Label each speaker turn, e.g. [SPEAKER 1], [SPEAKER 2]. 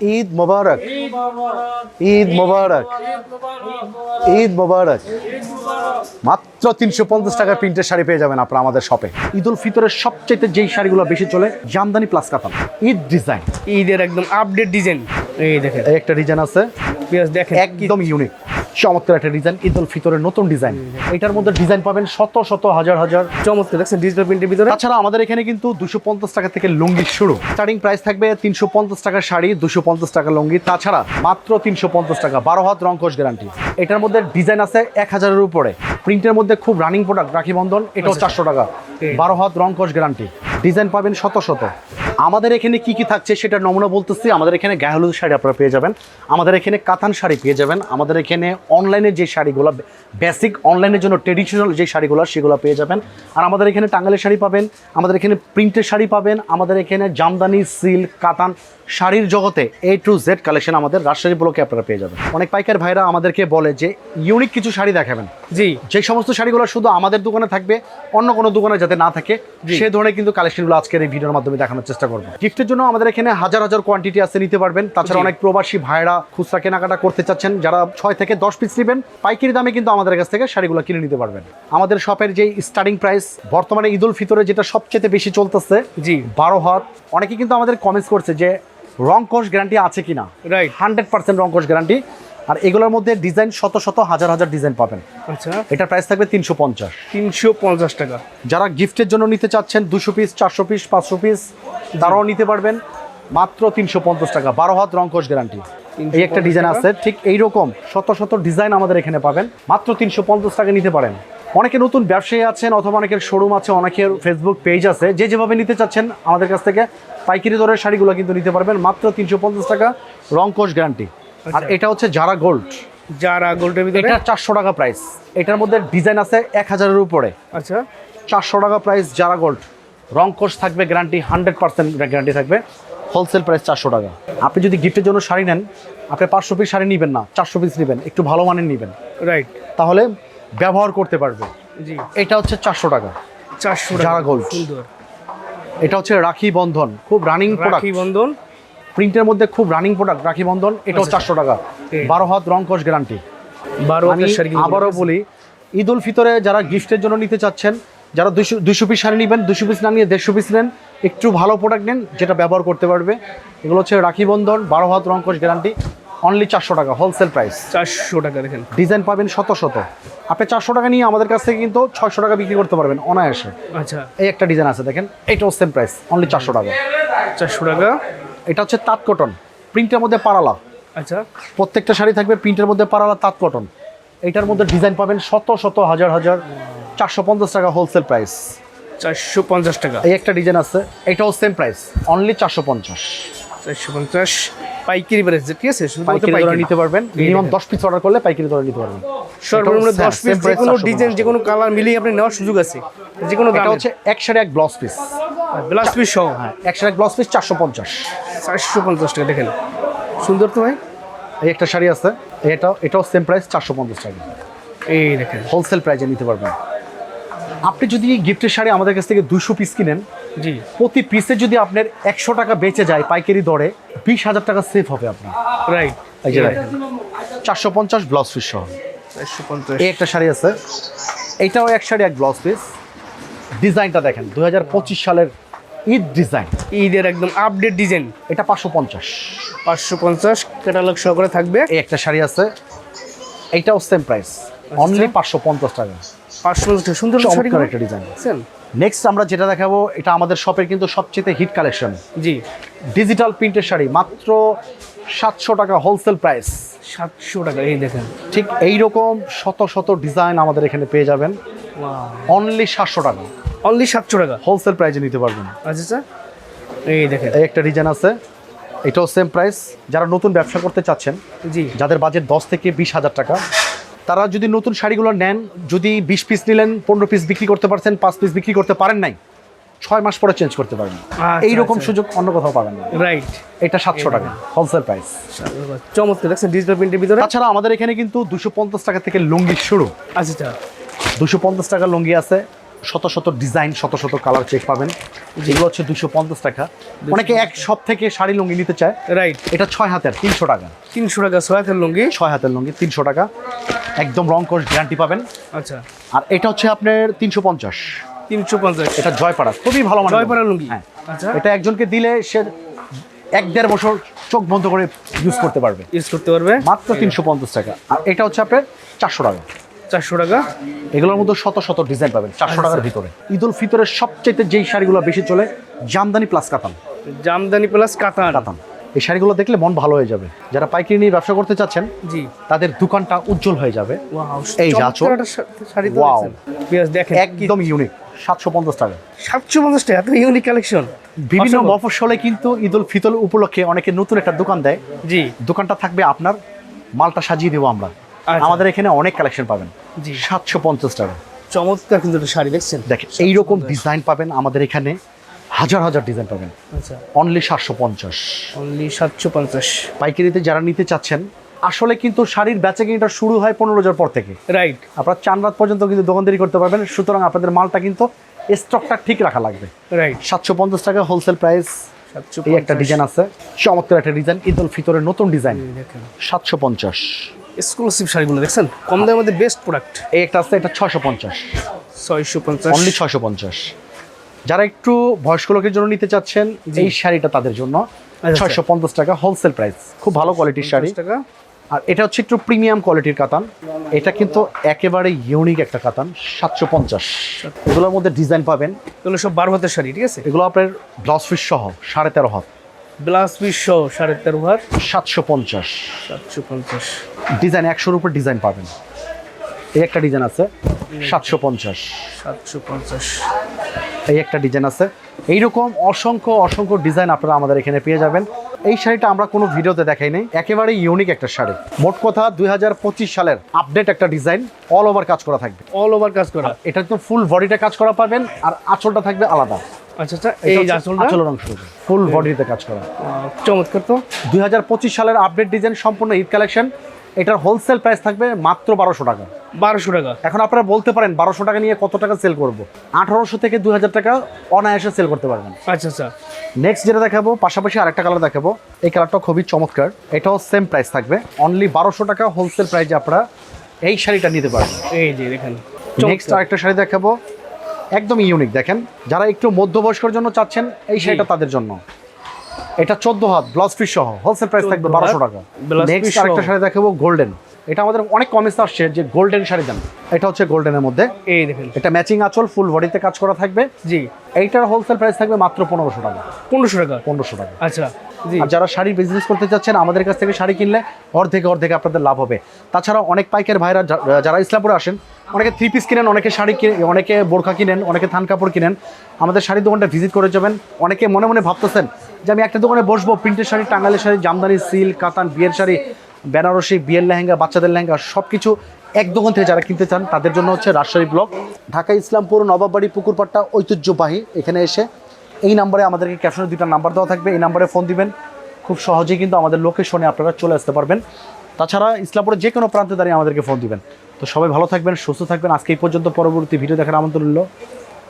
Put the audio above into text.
[SPEAKER 1] ঈদ মোবারক। ঈদ মোবারক। ঈদ মোবারক। মাত্র তিনশো পঞ্চাশ টাকার প্রিন্টের শাড়ি পেয়ে যাবেন আপনার আমাদের শপে। ঈদ উল ফিতরের সবচেয়ে যেই শাড়িগুলো বেশি চলে জামদানি প্লাস কাতান। ঈদ ডিজাইন
[SPEAKER 2] ঈদের একদম আপডেট ডিজাইন এই দেখেন।
[SPEAKER 1] একটা ডিজাইন আছে।
[SPEAKER 2] দেখেন।
[SPEAKER 1] একদম ইউনিক চমৎকার একটা ডিজাইন ঈদ উল ফিতরের নতুন ডিজাইন এটার মধ্যে ডিজাইন পাবেন শত শত হাজার হাজার।
[SPEAKER 2] চমৎকার দেখছেন ডিজিটাল প্রিন্টের ভিতরে।
[SPEAKER 1] তাছাড়া আমাদের এখানে কিন্তু দুশো পঞ্চাশ টাকা থেকে লুঙ্গি শুরু। স্টার্টিং প্রাইস থাকবে তিনশো পঞ্চাশ টাকার শাড়ি দুশো পঞ্চাশ টাকা লুঙ্গি। তাছাড়া মাত্র তিনশো পঞ্চাশ টাকা বারো হাত রঙ্কশ গ্যারান্টি এটার মধ্যে ডিজাইন আছে এক হাজারের উপরে। প্রিন্টের মধ্যে খুব রানিং প্রোডাক্ট রাখি বন্ধন এটাও চারশো টাকা। বারো হাত রঙ্কশ গ্যারান্টি ডিজাইন পাবেন শত শত। আমাদের এখানে কি কি থাকছে সেটা নমুনা বলতেছি। আমাদের এখানে গায়ে হলুদ শাড়ি আপনারা পেয়ে যাবেন। আমাদের এখানে কাতান শাড়ি পেয়ে যাবেন। আমাদের এখানে অনলাইনে যে শাড়িগুলো বেসিক অনলাইনের জন্য ট্রেডিশনাল যে শাড়িগুলো, সেগুলো পেয়ে যাবেন। আর আমাদের এখানে টাঙ্গালের শাড়ি পাবেন। আমাদের এখানে প্রিন্টের শাড়ি পাবেন। আমাদের এখানে জামদানি সিল্ক কাতান শাড়ির জগতে এ টু জেড কালেকশন আমাদের রাজশাহী ব্লকে আপনারা পেয়ে যাবেন। অনেক পাইকার ভাইরা আমাদেরকে বলে যে ইউনিক কিছু শাড়ি দেখাবেন।
[SPEAKER 2] জি।
[SPEAKER 1] যে সমস্ত শাড়িগুলো শুধু আমাদের দোকানে থাকবে অন্য কোনো দোকানে যাতে না থাকে সে ধরনের কিন্তু কালেকশনগুলো আজকের এই ভিডিওর মাধ্যমে দেখানোর চেষ্টা করব। গিফটের জন্য আমাদের এখানে হাজার হাজার কোয়ান্টিটি আছে নিতে পারবেন। তাছাড়া অনেক প্রবাসী ভাইরা খুচরা কেনাকাটা করতে চাচ্ছেন যারা ছয় থেকে দশ পিস নেবেন পাইকারি দামে কিন্তু আমাদের কাছ থেকে শাড়িগুলো কিনে নিতে পারবেন। আমাদের শপের যে স্টার্টিং প্রাইস বর্তমানে ঈদ উল ফিতরে যেটা সবচেয়ে বেশি চলতেছে
[SPEAKER 2] জি।
[SPEAKER 1] বারো হাত অনেকে কিন্তু আমাদের কমেন্টস করছে যে রং গ্যারান্টি আছে কিনা?
[SPEAKER 2] রাইট
[SPEAKER 1] হান্ড্রেড পার্সেন্ট রং গ্যারান্টি আর এগুলোর মধ্যে ডিজাইন শত শত হাজার হাজার ডিজাইন পাবেন।
[SPEAKER 2] আচ্ছা।
[SPEAKER 1] এটার প্রাইস থাকবে তিনশো পঞ্চাশ।
[SPEAKER 2] তিনশো পঞ্চাশ টাকা।
[SPEAKER 1] যারা গিফটের জন্য নিতে চাচ্ছেন দুশো পিস চারশো পিস পাঁচশো পিস তারাও নিতে পারবেন। মাত্র তিনশো পঞ্চাশ টাকা। বারো হাত রঙ্কশ গ্যারান্টি এই একটা ডিজাইন আছে। ঠিক এইরকম শত শত ডিজাইন আমাদের এখানে পাবেন। মাত্র তিনশো পঞ্চাশ টাকা নিতে পারেন। অনেকে নতুন ব্যবসায়ী আছেন অথবা অনেকের শোরুম আছে অনেকের ফেসবুক পেজ আছে। যে যেভাবে নিতে চাচ্ছেন আমাদের কাছ থেকে পাইকারি দরের শাড়িগুলো কিন্তু নিতে পারবেন। মাত্র তিনশো পঞ্চাশ টাকা রঙ্কশ গ্যারান্টি আর
[SPEAKER 2] আচ্ছা।
[SPEAKER 1] এটা হচ্ছে যারা গোল্ড
[SPEAKER 2] যারা গোল্ডের ভিতরে?
[SPEAKER 1] এটা চারশো টাকা প্রাইস এটার মধ্যে ডিজাইন আছে এক হাজারের উপরে।
[SPEAKER 2] আচ্ছা।
[SPEAKER 1] চারশো টাকা প্রাইস যারা গোল্ড রং কোর্স থাকবে গ্যারান্টি হান্ড্রেড পার্সেন্ট গ্যারান্টি থাকবে। হোলসেল প্রাইস চারশো টাকা। আপনি যদি গিফটের জন্য শাড়ি নেন আপনি পাঁচশো পিস শাড়ি নেবেন না চারশো পিস নেবেন একটু ভালো মানের নেবেন।
[SPEAKER 2] রাইট
[SPEAKER 1] তাহলে ব্যবহার করতে পারবে।
[SPEAKER 2] জি।
[SPEAKER 1] এটা হচ্ছে চারশো টাকা।
[SPEAKER 2] চারশো
[SPEAKER 1] gold।
[SPEAKER 2] সুন্দর
[SPEAKER 1] এটা হচ্ছে রাখি বন্ধন খুব রানিং
[SPEAKER 2] রাখি বন্ধন।
[SPEAKER 1] প্রিন্টের মধ্যে খুব রানিং প্রোডাক্ট রাখি বন্ধন এটাও
[SPEAKER 2] আচ্ছা।
[SPEAKER 1] চারশো টাকা। বারো হাত রং কোর্স গ্যারান্টি
[SPEAKER 2] বারো
[SPEAKER 1] আমি আবারও বলি ঈদ উল ফিতরে যারা গিফটের জন্য নিতে চাচ্ছেন যারা দুশো দুশো পিস শাড়ি নেবেন দুশো পিস না নিয়ে দেড়শো পিস নেন একটু ভালো প্রোডাক্ট নেন যেটা ব্যবহার করতে পারবে। এগুলো হচ্ছে রাখি বন্ধন বারো হাত রঙ্কশ গ্যারান্টি অনলি চারশো টাকা হোলসেল প্রাইস
[SPEAKER 2] চারশো টাকা দেখেন।
[SPEAKER 1] ডিজাইন পাবেন শত শত। আপনি চারশো টাকা নিয়ে আমাদের কাছ থেকে কিন্তু ছয়শো টাকা বিক্রি করতে পারবেন অনায়াসে।
[SPEAKER 2] আচ্ছা।
[SPEAKER 1] এই একটা ডিজাইন আছে দেখেন এটাও সেম প্রাইস অনলি চারশো টাকা।
[SPEAKER 2] চারশো টাকা।
[SPEAKER 1] এটা হচ্ছে তাঁত কটন প্রিন্টের মধ্যে পারালা।
[SPEAKER 2] আচ্ছা।
[SPEAKER 1] প্রত্যেকটা শাড়ি থাকবে প্রিন্টের মধ্যে পারালা তাঁত কটন এটার মধ্যে ডিজাইন পাবেন শত শত হাজার হাজার চারশো পঞ্চাশ টাকা হোলসেল প্রাইস
[SPEAKER 2] চারশো পঞ্চাশ টাকা।
[SPEAKER 1] এই একটা ডিজাইন আছে এটাও সেম প্রাইস অনলি চারশো পঞ্চাশ।
[SPEAKER 2] চারশো পঞ্চাশ। পাইকারি প্রাইস ঠিক আছে? শুধুমাত্র
[SPEAKER 1] পাইকারি নিতে পারবেন মিনিমাম দশ পিস অর্ডার করলে পাইকারি দরে নিতে পারবেন।
[SPEAKER 2] সর্বনিম্ন
[SPEAKER 1] এটাও
[SPEAKER 2] দশ
[SPEAKER 1] same
[SPEAKER 2] পিস যে কোনো ডিজাইন যে কোনো কালার মিলিয়ে আপনি নেওয়ার সুযোগ আছে যে কোনো দাম
[SPEAKER 1] হচ্ছে এক শাড়ি এক ব্লাউজ পিস
[SPEAKER 2] ব্লাউজ পিস সহ।
[SPEAKER 1] হ্যাঁ এক শাড়ি এক ব্লাউজ পিস চারশো পঞ্চাশ।
[SPEAKER 2] চারশো পঞ্চাশ টাকা দেখেন। সুন্দর তো ভাই?
[SPEAKER 1] এই একটা শাড়ি আছে এটাও এটাও সেম প্রাইস চারশো পঞ্চাশ টাকা।
[SPEAKER 2] এই দেখেন।
[SPEAKER 1] হোলসেল প্রাইসে নিতে পারবেন। আপনি যদি গিফটের শাড়ি আমাদের কাছ থেকে দুশো পিস কিনেন
[SPEAKER 2] জি।
[SPEAKER 1] প্রতি পিসে যদি আপনার একশো টাকা বেঁচে যায় পাইকারি দরে বিশ হাজার টাকা সেভ হবে আপনার।
[SPEAKER 2] রাইট
[SPEAKER 1] এই যে চারশো পঞ্চাশ ব্লাউজ পিস সহ। এই একটা শাড়ি আছে। এইটাও এক শাড়ি এক ব্লাউজ পিস ডিজাইনটা দেখেন দু হাজার পঁচিশ সালের ঈদ ডিজাইন
[SPEAKER 2] ঈদের একদম আপডেট ডিজাইন
[SPEAKER 1] এটা পাঁচশো পঞ্চাশ।
[SPEAKER 2] পাঁচশো পঞ্চাশ ক্যাটালগ সহকারে থাকবে।
[SPEAKER 1] এই একটা শাড়ি আছে। এইটাও সেম প্রাইস অনলি পাঁচশো পঞ্চাশ টাকা।
[SPEAKER 2] পাঁচশো পঞ্চাশ সুন্দর
[SPEAKER 1] একটা ডিজাইন নেক্সট আমরা যেটা দেখাবো এটা আমাদের শপের কিন্তু সবচেয়ে হিট কালেকশন
[SPEAKER 2] জি।
[SPEAKER 1] ডিজিটাল প্রিন্টের শাড়ি মাত্র সাতশো টাকা হোলসেল প্রাইস
[SPEAKER 2] সাতশো টাকা এই দেখেন।
[SPEAKER 1] ঠিক এই রকম শত শত ডিজাইন আমাদের এখানে পেয়ে যাবেন। অনলি সাতশো টাকা।
[SPEAKER 2] অনলি সাতশো টাকা?
[SPEAKER 1] হোলসেল প্রাইসে নিতে পারবেন।
[SPEAKER 2] আচ্ছা স্যার এই দেখেন।
[SPEAKER 1] এই একটা ডিজাইন আছে। এটাও সেম প্রাইস যারা নতুন ব্যবসা করতে চাচ্ছেন
[SPEAKER 2] জি।
[SPEAKER 1] যাদের বাজেট দশ থেকে বিশ হাজার টাকা তারা যদি নতুন শাড়িগুলো নেন যদি বিশ পিস নিলেন পনেরো পিস বিক্রি করতে পারছেন পাঁচ পিস বিক্রি করতে পারেন নাই ছয় মাস পরে চেঞ্জ করতে পারেন।
[SPEAKER 2] আচ্ছা,
[SPEAKER 1] এইরকম
[SPEAKER 2] আচ্ছা।
[SPEAKER 1] সুযোগ অন্য কোথাও পাবেন না।
[SPEAKER 2] রাইট
[SPEAKER 1] এটা সাতশো টাকা হোলসেল প্রাইস
[SPEAKER 2] চমৎকার দেখছেন ডিজিটাল প্রিন্টের ভিতরে।
[SPEAKER 1] তাছাড়া আমাদের এখানে কিন্তু দুশো পঞ্চাশ টাকা থেকে লুঙ্গি শুরু।
[SPEAKER 2] আচ্ছা আচ্ছা।
[SPEAKER 1] দুশো পঞ্চাশ টাকা লুঙ্গি আছে শত শত ডিজাইন শত শত কালার চেক পাবেন। যেগুলো হচ্ছে দুশো পঞ্চাশ টাকা। অনেকে এক সব থেকে শাড়ি লুঙ্গি নিতে চায়।
[SPEAKER 2] রাইট
[SPEAKER 1] এটা ছয় হাতের তিনশো টাকা।
[SPEAKER 2] তিনশো টাকা সোয়াতের লুঙ্গি।
[SPEAKER 1] ছয় হাতের লুঙ্গি তিনশো টাকা। একদম রং কোর্স গ্যারান্টি পাবেন।
[SPEAKER 2] আচ্ছা।
[SPEAKER 1] আর এটা হচ্ছে আপনার তিনশো পঞ্চাশ।
[SPEAKER 2] তিনশো পঞ্চাশ।
[SPEAKER 1] এটা জয়পাড়া খুবই ভালো মানে
[SPEAKER 2] জয়পাড়া লুঙ্গি।
[SPEAKER 1] হ্যাঁ।
[SPEAKER 2] আচ্ছা।
[SPEAKER 1] এটা একজনকে দিলে সে এক দেড় বছর চোখ বন্ধ করে ইউজ করতে পারবে।
[SPEAKER 2] ইউজ করতে পারবে।
[SPEAKER 1] মাত্র তিনশো পঞ্চাশ টাকা। আর এটা হচ্ছে আপনার চারশো টাকা।
[SPEAKER 2] চারশো টাকা।
[SPEAKER 1] এগুলোর মধ্যে শত শত ডিজাইন পাবেন চারশো
[SPEAKER 2] আচ্ছা।
[SPEAKER 1] টাকার ভিতরে। ঈদ উল ফিতরের সবচেয়ে যেই শাড়িগুলো বেশি চলে জামদানি প্লাস কাতান।
[SPEAKER 2] জামদানি প্লাস কাতান।
[SPEAKER 1] কাতান। এই শাড়িগুলো দেখলে মন ভালো হয়ে যাবে। যারা পাইকারি নিয়ে ব্যবসা করতে চাচ্ছেন
[SPEAKER 2] জি।
[SPEAKER 1] তাদের দোকানটা উজ্জ্বল হয়ে যাবে। এই
[SPEAKER 2] শাড়ি. দেখেন।
[SPEAKER 1] একদম ইউনিক সাতশো পঞ্চাশ টাকা।
[SPEAKER 2] সাতশো পঞ্চাশ টাকা এত ইউনিক কালেকশন
[SPEAKER 1] বিভিন্ন মফস্বলে কিন্তু ঈদ উল ফিতর উপলক্ষে অনেকে নতুন একটা দোকান দেয়।
[SPEAKER 2] জি।
[SPEAKER 1] দোকানটা থাকবে আপনার মালটা সাজিয়ে দেবো আমরা।
[SPEAKER 2] আচ্ছা।
[SPEAKER 1] আমাদের এখানে অনেক কালেকশন পাবেন।
[SPEAKER 2] জি।
[SPEAKER 1] সাতশো পঞ্চাশ টাকা।
[SPEAKER 2] চমৎকার কিন্তু শাড়ি দেখছেন?
[SPEAKER 1] দেখেন এইরকম ডিজাইন পাবেন আমাদের এখানে। হাজার হাজার ডিজাইন পাবেন।
[SPEAKER 2] আচ্ছা।
[SPEAKER 1] অনলি সাতশো পঞ্চাশ।
[SPEAKER 2] অনলি সাতশো পঞ্চাশ।
[SPEAKER 1] পাইকারিতে যারা নিতে চাচ্ছেন আসলে কিন্তু শাড়ির বেচা কিনিটা শুরু হয় পনেরো হাজার পর থেকে।
[SPEAKER 2] রাইট
[SPEAKER 1] আপনারা চান রাত পর্যন্ত কিন্তু দোকানদারি করতে পারবেন সুতরাং আপনাদের মালটা কিন্তু স্টকটা ঠিক রাখা লাগবে।
[SPEAKER 2] রাইট
[SPEAKER 1] সাতশো পঞ্চাশ টাকা হোলসেল প্রাইস এই একটা ডিজাইন আছে। চমৎকার একটা ডিজাইন ঈদ উল ফিতরের নতুন ডিজাইন সাতশো পঞ্চাশ।
[SPEAKER 2] এক্সক্লুসিভ শাড়িগুলো দেখছেন? কম দামের মধ্যে বেস্ট প্রোডাক্ট
[SPEAKER 1] এই একটা আছে এটা ছশো পঞ্চাশ।
[SPEAKER 2] ছয়শো পঞ্চাশ।
[SPEAKER 1] অনলি ছশো পঞ্চাশ। যারা একটু বয়স্ক লোকের জন্য নিতে চাচ্ছেন এই শাড়িটা তাদের জন্য।
[SPEAKER 2] আচ্ছা।
[SPEAKER 1] ছয়শো পঞ্চাশ টাকা হোলসেল প্রাইস খুব ভালো কোয়ালিটির শাড়ি। আর এটা হচ্ছে একটু প্রিমিয়াম কোয়ালিটির কাতান। এটা কিন্তু একেবারে ইউনিক একটা কাতান সাতশো পঞ্চাশ। এগুলোর মধ্যে ডিজাইন পাবেন।
[SPEAKER 2] এগুলো সব বারো হাতের শাড়ি ঠিক আছে?
[SPEAKER 1] এগুলো আপনার ব্লাউজ পিস সহ সাড়ে তেরো হাত।
[SPEAKER 2] ব্লাউজ পিস সহ সাড়ে তেরো হাত।
[SPEAKER 1] সাতশো পঞ্চাশ।
[SPEAKER 2] সাতশো পঞ্চাশ।
[SPEAKER 1] ডিজাইন একশোর উপর ডিজাইন পাবেন। এই একটা ডিজাইন আছে সাতশো পঞ্চাশ।
[SPEAKER 2] সাতশো পঞ্চাশ।
[SPEAKER 1] এই একটা ডিজাইন আছে। এইরকম অসংখ্য অসংখ্য ডিজাইন আপনারা আমাদের এখানে পেয়ে যাবেন। এই শাড়িটা আমরা কোনো ভিডিওতে দেখাই নাই। একেবারে ইউনিক একটা শাড়ি। মোট কথা দুই হাজার পঁচিশ সালের আপডেট একটা ডিজাইন অল ওভার কাজ করা থাকবে।
[SPEAKER 2] অল ওভার কাজ করা।
[SPEAKER 1] এটা তো ফুল বডিতে কাজ করা পাবেন আর আঁচলটা থাকবে আলাদা।
[SPEAKER 2] আচ্ছা আচ্ছা এই
[SPEAKER 1] আঁচলের অংশ। ফুল বডিতে কাজ করা।
[SPEAKER 2] চমৎকার তো।
[SPEAKER 1] দুই হাজার পঁচিশ সালের আপডেট ডিজাইন সম্পূর্ণ ঈদ কালেকশন এটার হোলসেল প্রাইস থাকবে মাত্র বারোশো টাকা।
[SPEAKER 2] বারোশো টাকা।
[SPEAKER 1] এখন আপনারা বলতে পারেন বারোশো টাকা নিয়ে কত টাকা সেল করব। আঠারোশো থেকে দুই হাজার টাকা অনায়াসে সেল করতে পারবেন।
[SPEAKER 2] আচ্ছা আচ্ছা।
[SPEAKER 1] নেক্সট যেটা দেখাবো পাশাপাশি আরেকটা কালার দেখাবো এই কালারটা খুবই চমৎকার। এটাও সেম প্রাইস থাকবে। অনলি বারোশো টাকা হোলসেল প্রাইসে আপনারা এই শাড়িটা নিতে পারবেন।
[SPEAKER 2] এই যে দেখেন
[SPEAKER 1] নেক্সট আরেকটা শাড়ি দেখাবো একদম ইউনিক দেখেন। যারা একটু মধ্যবয়স্কর জন্য চাচ্ছেন এই শাড়িটা তাদের জন্য। এটা চোদ্দ হাত ব্লাউজ পিস সহ। হোলসেল প্রাইস থাকবে
[SPEAKER 2] 14
[SPEAKER 1] বারোশো টাকা। নেক্সট আরেকটা শাড়ি দেখাবো গোল্ডেন এটা আমাদের অনেক কমেন্টস আসছে যে গোল্ডেন শাড়ি দেন এটা হচ্ছে গোল্ডেনের মধ্যে।
[SPEAKER 2] এই দেখেন।
[SPEAKER 1] এটা ম্যাচিং আঁচল ফুল বডিতে কাজ করা থাকবে।
[SPEAKER 2] জি।
[SPEAKER 1] এইটার হোলসেল প্রাইস থাকবে মাত্র পনেরোশো টাকা।
[SPEAKER 2] পনেরোশো টাকা?
[SPEAKER 1] পনেরোশো টাকা।
[SPEAKER 2] আচ্ছা জি।
[SPEAKER 1] আর যারা শাড়ি বিজনেস করতে চাচ্ছেন আমাদের কাছ থেকে শাড়ি কিনলে অর্ধেক অর্ধেক আপনাদের লাভ হবে। তাছাড়া অনেক পাইকার ভাইরা যারা ইসলামপুরে আসেন অনেকে থ্রি পিস কিনেন অনেকে শাড়ি কিনে অনেকে বোরখা কিনেন অনেকে থান কাপড় কিনেন। আমাদের শাড়ির দোকানটা ভিজিট করে যাবেন। অনেকে মনে মনে ভাবতেছেন যে আমি একটা দোকানে বসবো প্রিন্টের শাড়ি টাঙ্গালের শাড়ি জামদানি সিল্ক কাতান বিয়ের শাড়ি। বেনারসি, বিয়ের লেহেঙ্গা, বাচ্চাদের লেহেঙ্গা সব কিছু এক দোকান থেকে যারা কিনতে চান, তাদের জন্য হচ্ছে রাজশাহী ব্লক, ঢাকা ইসলামপুর, নবাববাড়ি পুকুরপাট্টা ঐতিহ্যবাহী। এখানে এসে এই নাম্বারে আমাদেরকে ক্যাপশনে দুটা নাম্বার দেওয়া থাকবে। এই নাম্বারে ফোন দিবেন। খুব সহজেই কিন্তু আমাদের লোকেশনে আপনারা চলে আসতে পারবেন। তাছাড়া ইসলামপুরের যে কোনো প্রান্তে দাঁড়িয়ে আমাদেরকে ফোন দিবেন। তো সবাই ভালো থাকবেন, সুস্থ থাকবেন। আজকে এই পর্যন্ত পরবর্তী ভিডিও দেখার আমন্ত্রণ রইল।